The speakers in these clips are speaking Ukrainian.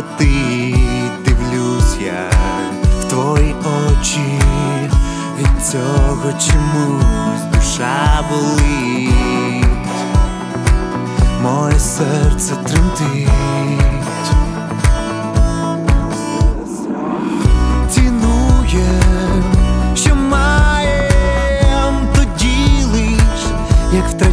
летить, дивлюсь я в твої очі, від цього чомусь душа болить, моє серце тремтить. Цінуєм, що маєм, тоді лиш, як втрачаємо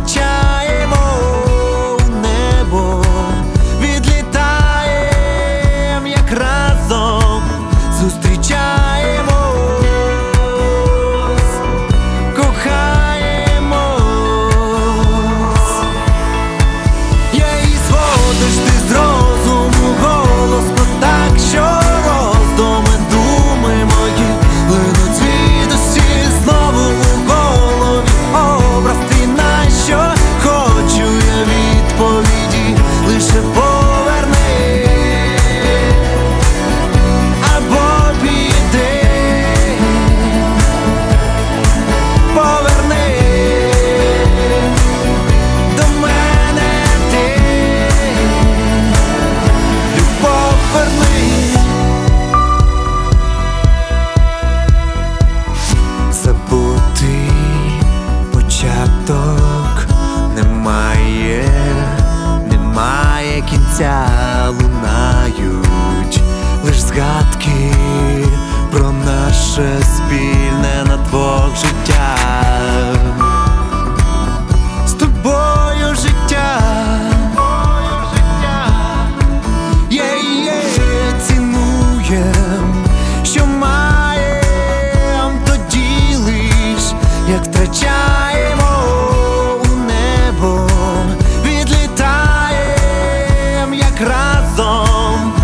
про наше спільне на двох життях з тобою життя. Є-є, цінуєм, що маєм, тоді лиш, як втрачаємо у небо, відлітаєм, як разом